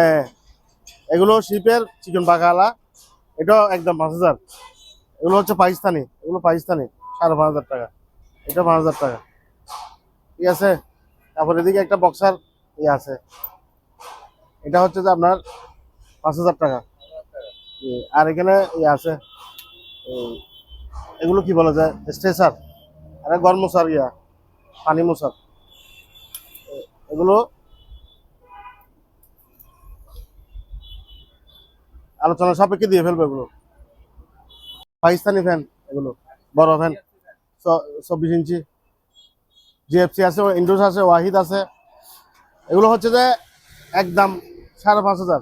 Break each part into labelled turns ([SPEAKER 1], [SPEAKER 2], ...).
[SPEAKER 1] হ্যাঁ। এগুলো শিপের চিকেন বাঘালা এটাও একদম পাঁচ হাজার। এগুলো হচ্ছে পাকিস্তানি। এগুলো পাকিস্তানি। সাড়ে পাঁচ হাজার টাকা। এটা পাঁচ হাজার টাকা। ঠিক আছে? তারপর এদিকে একটা বক্সার ইয়ে আছে। এটা হচ্ছে যে আপনার পাঁচ হাজার টাকা। আর এখানে ইয়ে আছে। এগুলো কি বলা যায়? স্ট্রেসার আর গরম মশার ইয়া। পানি মশার। এগুলো আলোচনা সাপেক্ষে দিয়ে ফেলব এগুলো। পাকিস্তানি ফ্যান এগুলো, বড় ফ্যান চব্বিশ ইঞ্চি। জিএফসি আছে ইন্ডোস আছে ওয়াহিদ আছে। এগুলো হচ্ছে যে একদম সাড়ে পাঁচ হাজার।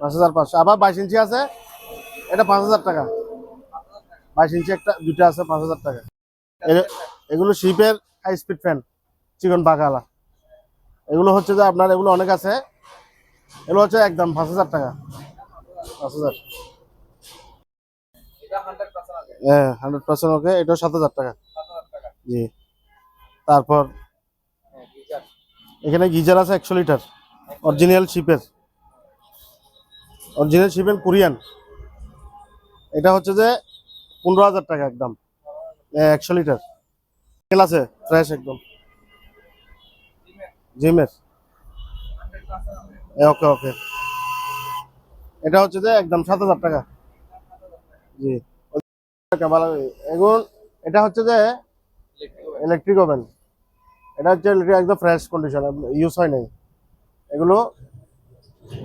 [SPEAKER 1] পাঁচ হাজার পাঁচশো। আবার বাইশ ইঞ্চি আছে, এটা পাঁচ হাজার টাকা। বাইশ ইঞ্চি একটা দুটা আছে, পাঁচ হাজার টাকা। এগুলো শিপের হাই স্পিড ফ্যান চিকন বাঘালা এগুলো হচ্ছে যে আপনার, এগুলো অনেক আছে। এগুলো হচ্ছে একদম পাঁচ হাজার টাকা। পাঁচ হাজার। হ্যাঁ হান্ড্রেড পার্সেন্ট ওকে এটাও সাত হাজার টাকা। জি। তারপর এখানে গিজার আছে একশো লিটার অরিজিনাল শিপের অরিজিনাল শিপের কোরিয়ান। এটা হচ্ছে যে পনেরো হাজার টাকা একদম। একশো লিটার। তেল আছে ফ্রেশ একদম। জিমের। ওকে ওকে। এটা হচ্ছে যে একদম সাত হাজার টাকা। জি। ভালো এখন এটা হচ্ছে যে ইলেকট্রিক ওভেন এটা হচ্ছে একদম ফ্রেশ কন্ডিশন ইউজ হয় নাই। এগুলো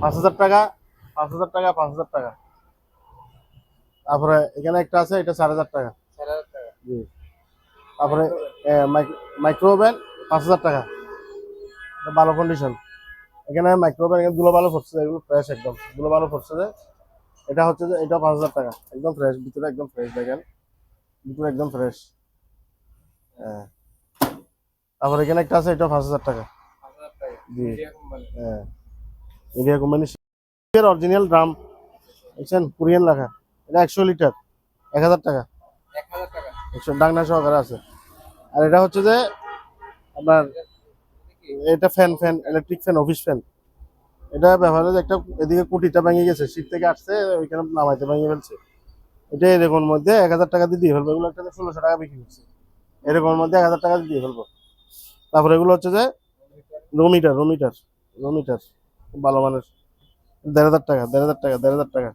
[SPEAKER 1] পাঁচ হাজার টাকা পাঁচ হাজার টাকা পাঁচ হাজার টাকা। তারপরে এখানে একটা আছে এটা চার হাজার টাকা। জি। তারপরে মাইক্রো ওভেন পাঁচ হাজার টাকা। এটা ভালো কন্ডিশন এখানে মাইক্রো ওভেন এখানে দুলো ভালো পড়ছে এগুলো ফ্রেশ একদম। দুলো ভালো পড়ছে যে এটা হচ্ছে যে এটা পাঁচ হাজার টাকা। একদম ফ্রেশ ভিতরে একদম ফ্রেশ দেখেন। ভিতরে একদম ফ্রেশ হ্যাঁ। তারপর এখানে একটা আছে এটা পাঁচ হাজার টাকা। জি। হ্যাঁ। ইন্ডিয়া কোম্পানি অরিজিনাল ড্রাম দেখছেন? কোরিয়ান লেখা। এটা একশো লিটার এক হাজার টাকা। একশো ডাংনা সহকারে আছে। আর এটা হচ্ছে যে আপনার এটা fan fan electric fan office fan এটা ব্যবহার একটা এদিকে কুটিটা ভেঙে গেছে শীত থেকে আসছে, ওইখানে নামাইতে ভেঙে ফেলছে। এটা এরকম মধ্যে এক হাজার টাকা দিয়ে দিয়ে ফেলব, এগুলো একটা ষোলোশো টাকা বিক্রি করছে। এরকম মধ্যে এক হাজার টাকা দিয়ে দিয়ে ফেলব। তারপরে এগুলো হচ্ছে যে, রোমিটার রোমিটার রোমিটার, ভালো মানের। দেড় হাজার টাকা, দেড় হাজার টাকা, দেড় হাজার টাকা।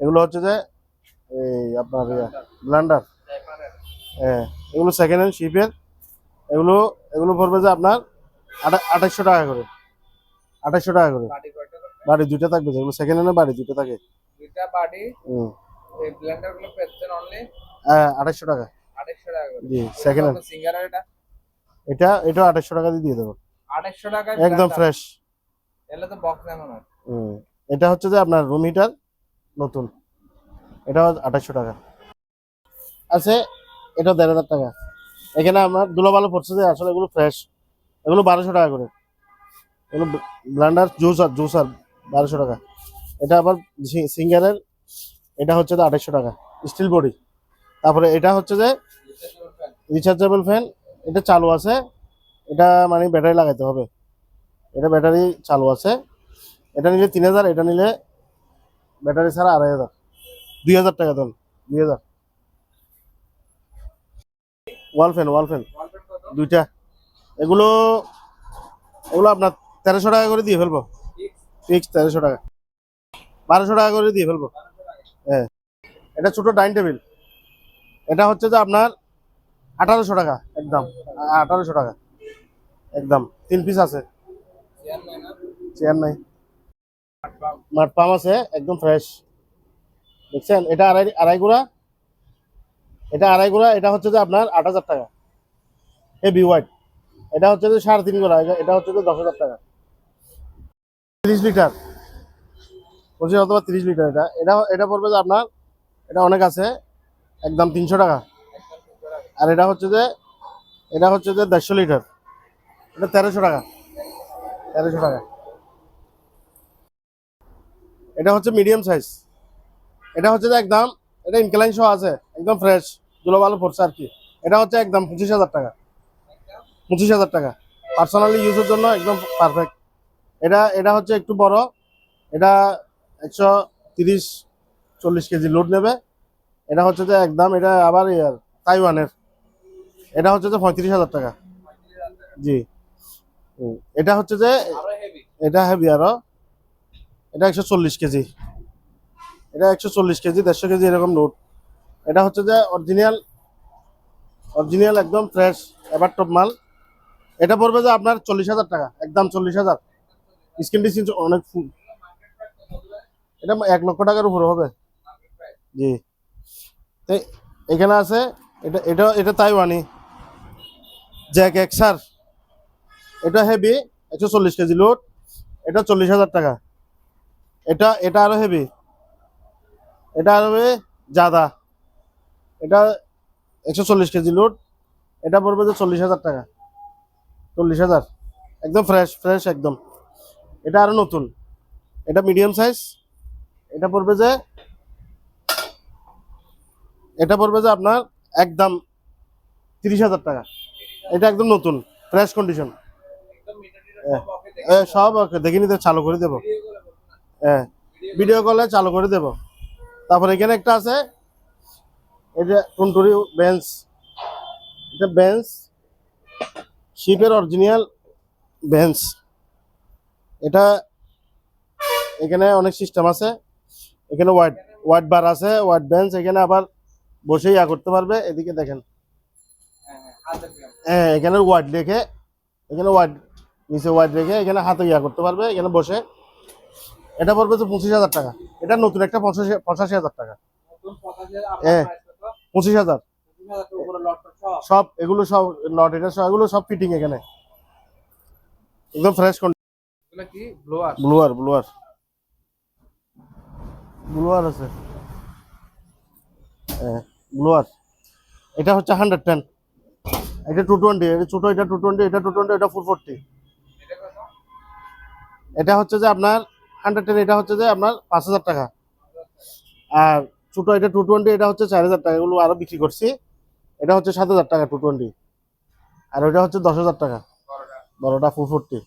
[SPEAKER 1] এগুলো হচ্ছে যে, এই আপনার ব্লান্ডার হ্যাঁ এগুলো সেকেন্ড হ্যান্ড শিপের এগুলো এগুলো পড়বে যে আপনার আঠাশশো টাকা করে। আঠাশশো টাকা করে। বাড়ি দুইটা থাকবে যেগুলো সেকেন্ড হ্যান্ডের বাড়ি দুইটা থাকে।
[SPEAKER 2] দুইটা বাডি?
[SPEAKER 1] হুম।
[SPEAKER 2] এই ব্লেন্ডারগুলো পেচ্ছেন অনলি
[SPEAKER 1] হ্যাঁ আঠাশশো টাকা।
[SPEAKER 2] আড়াইশো টাকা করে।
[SPEAKER 1] জি সেকেন্ড হ্যান্ড
[SPEAKER 2] সিঙ্গার এটা
[SPEAKER 1] এটা? এটা আঠাশশো টাকা দিয়ে দিয়ে দেবো।
[SPEAKER 2] আড়াইশো টাকা
[SPEAKER 1] একদম ফ্রেশ
[SPEAKER 2] তো বক্স এমন
[SPEAKER 1] হুম। এটা হচ্ছে যে আপনার রুম হিটার নতুন। এটা আঠাশশো টাকা। আছে এটা দেড় হাজার টাকা। এখানে আমার দুলো ভালো পড়ছে যে আসলে এগুলো ফ্রেশ এগুলো বারোশো টাকা করে। এগুলো ব্লান্ডার জুসার জুসার, বারোশো টাকা। এটা আবার সিঙ্গারের, এটা হচ্ছে যে আঠাশশো টাকা, স্টিল বডি। তারপরে এটা হচ্ছে যে রিচার্জেবল ফ্যান এটা চালু আছে। এটা মানে ব্যাটারি লাগাইতে হবে। এটা ব্যাটারি চালু আছে। এটা নিলে তিন হাজার, এটা নিলে ব্যাটারি ছাড়া আড়াই হাজার। দুই হাজার টাকা দেন দুই হাজার। Wall fan wall fan. দুইটা। এগুলো এগুলো আপনার তেরোশো টাকা করে দিয়ে ফেলব। ফিক্স তেরোশো টাকা। বারোশো টাকা করে দিয়ে ফেলব। হ্যাঁ। এটা ছোটো ডাইনিং টেবিল। এটা হচ্ছে যে আপনার আঠারোশো টাকা, একদম। আঠারোশো টাকা। একদম। তিন পিস আছে।
[SPEAKER 2] চেয়ার নাই।
[SPEAKER 1] মাঠ পাম আছে, একদম ফ্রেশ দেখছেন? এটা আড়াই আড়াই গুড়া। এটা আড়াই গুড়া, এটা হচ্ছে যে আপনার আট হাজার টাকা। হেভি হোয়াইট এটা হচ্ছে যে সাড়ে তিন গুড়া এটা- হচ্ছে যে দশ হাজার টাকা। তিরিশ লিটার। পঁচিশ অথবা তিরিশ লিটার এটা। এটা এটা পড়বে যে আপনার এটা অনেক আছে, একদম তিনশো টাকা। আর এটা হচ্ছে যে এটা হচ্ছে যে দেড়শো লিটার। এটা তেরোশো টাকা। তেরোশো টাকা। এটা হচ্ছে মিডিয়াম সাইজ। এটা হচ্ছে যে একদম এটা ইনক্লাইন সহ আছে, একদম ফ্রেশ দুলো ভালো পড়ছে আর কি। এটা হচ্ছে একদম পঁচিশ হাজার টাকা। পঁচিশ হাজার টাকা। পার্সোনালি ইউজের জন্য একদম পারফেক্ট এটা এটা হচ্ছে একটু বড়। এটা একশো তিরিশ, চল্লিশ কেজি লোড নেবে। এটা হচ্ছে যে একদম, এটা আবার ইয়ার তাইওয়ানের এটা হচ্ছে যে পঁয়ত্রিশ হাজার টাকা। জি। এটা হচ্ছে যে এটা হেভি আরও এটা একশো চল্লিশ কেজি। এটা একশো চল্লিশ কেজি, দেড়শো কেজি এরকম লোড এটা হচ্ছে যে অরিজিনাল অরিজিনাল একদম ফ্রেশ এবার টপ মাল। এটা পড়বে যে আপনার চল্লিশ হাজার টাকা, একদম চল্লিশ হাজার। স্ক্রিন ডিসিন অনেক ফুল এটা এক লক্ষ টাকার উপরে হবে। জি। তো এখানে আছে, এটা এটা এটা তাইওয়ানি। জ্যাক এক্সার এটা হেভি একশো চল্লিশ কেজি লোড এটা চল্লিশ হাজার টাকা। এটা এটা আরও হেভি এটা আরও হেভি জাদা। এটা একশো চল্লিশ কেজি লোড এটা পড়বে যে চল্লিশ হাজার টাকা। চল্লিশ হাজার। একদম ফ্রেশ ফ্রেশ একদম। এটা আরও নতুন। এটা মিডিয়াম সাইজ এটা পড়বে যে, এটা পড়বে যে আপনার একদম তিরিশ হাজার টাকা। এটা একদম নতুন ফ্রেশ কন্ডিশন।
[SPEAKER 2] সব ওকে,
[SPEAKER 1] দেখে নিতে, চালু করে দেবো। হ্যাঁ ভিডিও কলে চালু করে দেব। তারপর এখানে একটা আছে এটা টুনটুরি বেঞ্চ এটা বেঞ্চ শিপের অরিজিনাল বেঞ্চ এটা এখানে অনেক সিস্টেম আছে। এখানে হোয়াইট হোয়াইট বার আছে হোয়াইট বেঞ্চ এখানে আবার বসে ইয়া করতে পারবে। এদিকে দেখেন।
[SPEAKER 2] হ্যাঁ
[SPEAKER 1] এখানে হোয়াইট রেখে, এখানে হোয়াইট নিচে হোয়াইট রেখে এখানে হাতে ইয়া করতে পারবে। এখানে বসে। এটা পড়বে তো পঁচিশ হাজার টাকা। এটা নতুন একটা পঁচাশি হাজার টাকা। হ্যাঁ। পঁচিশ হাজার।
[SPEAKER 2] সব।
[SPEAKER 1] এগুলো সব নট এটা সব এগুলো সব ফিটিং এখানে। একদম fresh
[SPEAKER 2] blower?
[SPEAKER 1] Blower blower. Blower আছে। হ্যাঁ ব্লুয়ার। এটা হচ্ছে হান্ড্রেড টেন এটা টু টোয়েন্টি এটা ছোটো এটা টু টোয়েন্টি এটা টু টোয়েন্টি এটা ফোর ফোরটি
[SPEAKER 2] এটা
[SPEAKER 1] এটা হচ্ছে যে আপনার হান্ড্রেড টেন এটা হচ্ছে যে আপনার পাঁচ হাজার টাকা। আর ছোটো এটা টু টোয়েন্টি এটা হচ্ছে চার হাজার টাকা। এগুলো আরও বিক্রি করছি। এটা হচ্ছে সাত হাজার টাকা টু টোয়েন্টি আর ওইটা হচ্ছে দশ হাজার টাকা। বড়টা ফোর ফোরটি